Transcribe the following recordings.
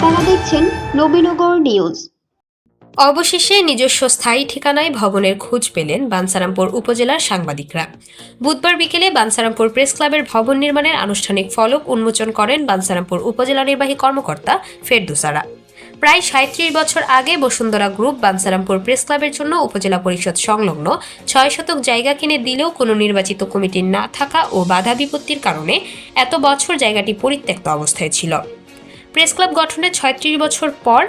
আপনারা দেখছেন নবীনগর নিউজ। অবশেষে নিজস্ব স্থায়ী ঠিকানায় ভবনের খোঁজ পেলেন বানসারামপুর উপজেলার সাংবাদিকরা। বুধবার বিকেলে বানসারামপুর প্রেস ক্লাবের ভবন নির্মাণের আনুষ্ঠানিক ফলক উন্মোচন করেন বানসারামপুর উপজেলা নির্বাহী কর্মকর্তা ফেরদুসারা। প্রায় সাঁত্রিশ বছর আগে বসুন্ধরা গ্রুপ বানসারামপুর প্রেস ক্লাবের জন্য উপজেলা পরিষদ সংলগ্ন ছয় শতক জায়গা কিনে দিলেও কোনো নির্বাচিত কমিটি না থাকা ও বাধা বিপত্তির কারণে এত বছর জায়গাটি পরিত্যক্ত অবস্থায় ছিল। প্রেস ক্লাব গঠনের ছয়ত্রিশ বছর পর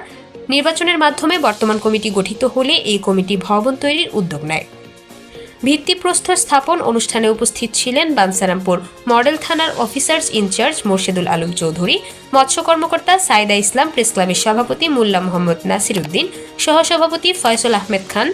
নির্বাচনের মাধ্যমে বর্তমান কমিটি গঠিত হলে এই কমিটি ভবন তৈরির উদ্যোগ নেয়। ভিত্তিপ্রস্তর স্থাপন অনুষ্ঠানে উপস্থিত ছিলেন বানসারামপুর মডেল থানার officers in charge Morshedul Alam Chowdhury, মৎস্য কর্মকর্তা সাইদা ইসলাম, প্রেস ক্লাবের সভাপতি মোল্লা মোহাম্মদ নাসির উদ্দিন সহসভাপতি ফয়সল আহমেদ খান,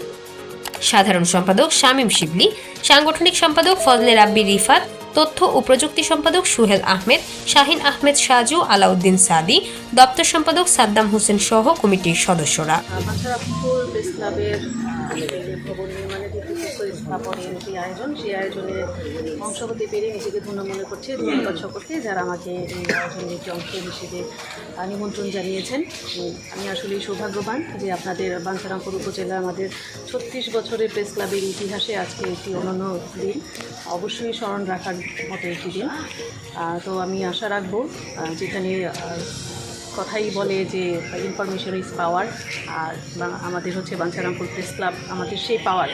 সাধারণ সম্পাদক শামীম শিবলি, সাংগঠনিক সম্পাদক ফজলে রাব্বি রিফাত তথ্য ও প্রযুক্তি সম্পাদক সুহেল আহমেদ শাহিন আহমেদ সাজু আলাউদ্দিন সাদি দপ্তর সম্পাদক সাদ্দাম হোসেন সহ কমিটির সদস্যরা। ভবন নির্মাণের যে প্রকল্প স্থাপনের যে আয়োজন সেই আয়োজনে অংশ হতে পেরে নিজেকে ধন্য মনে করছে ধন্যবাদ সকলকে যারা আমাকে এই আয়োজনের একটি অংশ হিসেবে নিমন্ত্রণ জানিয়েছেন। আমি আসলে সৌভাগ্যবান যে আপনাদের বাঞ্ছারামপুর উপজেলা আমাদের ছত্রিশ বছরের প্রেস ক্লাবের ইতিহাসে আজকে একটি অনন্য দিন। অবশ্যই স্মরণ রাখার মতো একটি দিন তো আমি আশা রাখব যেখানে কথাই বলে যে ইনফরমেশন ইজ পাওয়ার আর আমাদের হচ্ছে বাঞ্ছারামপুর প্রেস ক্লাব আমাদের সেই পাওয়ার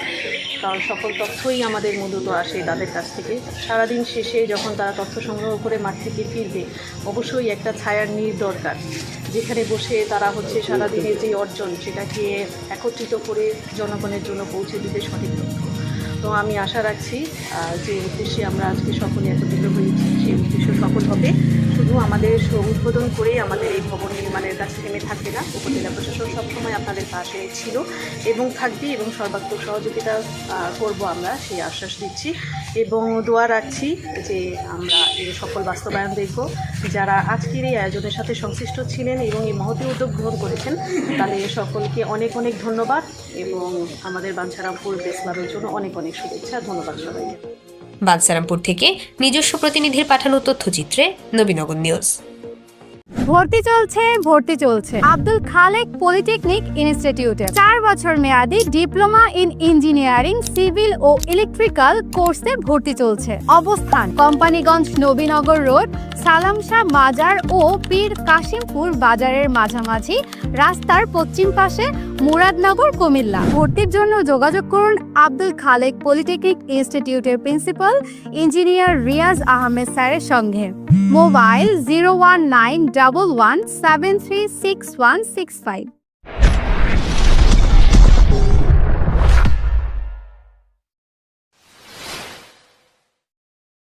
কারণ সকল তথ্যই আমাদের মূলত আসে তাদের কাছ থেকে। সারাদিন শেষে যখন তারা তথ্য সংগ্রহ করে মাঠ থেকে ফিরবে, অবশ্যই একটা ছায়ার নীড় দরকার। যেখানে বসে তারা হচ্ছে সারাদিনের যে অর্জন, সেটাকে একত্রিত করে জনগণের জন্য পৌঁছে দিতে সঠিক তো আমি আশা রাখছি যে উদ্দেশ্যে আমরা আজকে সকলে একত্রিত হয়েছি সেই উদ্দেশ্য সফল হবে। শুধু আমাদের উদ্বোধন করেই আমাদের এই ভবন নির্মাণের কাছে থেমে থাকবে না। উপজেলা প্রশাসন সবসময় আপনাদের পাশে ছিল এবং থাকবে এবং সর্বাত্মক সহযোগিতা করব আমরা, সেই আশ্বাস দিচ্ছি। এবং দোয়া রাখছি যে আমরা এর সফল বাস্তবায়ন দেখব। যারা আজকের এই আয়োজনের সাথে সংশ্লিষ্ট ছিলেন এবং এই মহতি উদ্যোগ গ্রহণ করেছেন, তাদের সকলকে অনেক অনেক ধন্যবাদ এবং আমাদের বাঞ্ছারামপুর প্রেস ক্লাবের জন্য অনেক অনেক শুভেচ্ছা ধন্যবাদ সবাইকে। বানসারামপুর থেকে নিজস্ব প্রতিনিধির পাঠানো তথ্যচিত্রে নবীনগর নিউজ। ভর্তি চলছে ভর্তি চলছে। আব্দুল খালেক পলিটেকনিক ইনস্টিটিউটে। চার বছর মেয়াদি ডিপ্লোমা ইন ইঞ্জিনিয়ারিং সিভিল ও ইলেকট্রিক্যাল কোর্সে ভর্তি চলছে। অবস্থান কোম্পানিগঞ্জ নবীনগর রোড সালামশাহ মাজার ও পীর কাশিমপুর বাজারের মাঝামাঝি রাস্তার পশ্চিম পাশে মুরাদনগর, কুমিল্লা। ভর্তির জন্য যোগাযোগ করুন আব্দুল খালেক পলিটেকনিক ইনস্টিটিউটের প্রিন্সিপাল ইঞ্জিনিয়ার রিয়াজ আহমেদ স্যারের সঙ্গে। Mobile zero one nine double one seven three six one six five.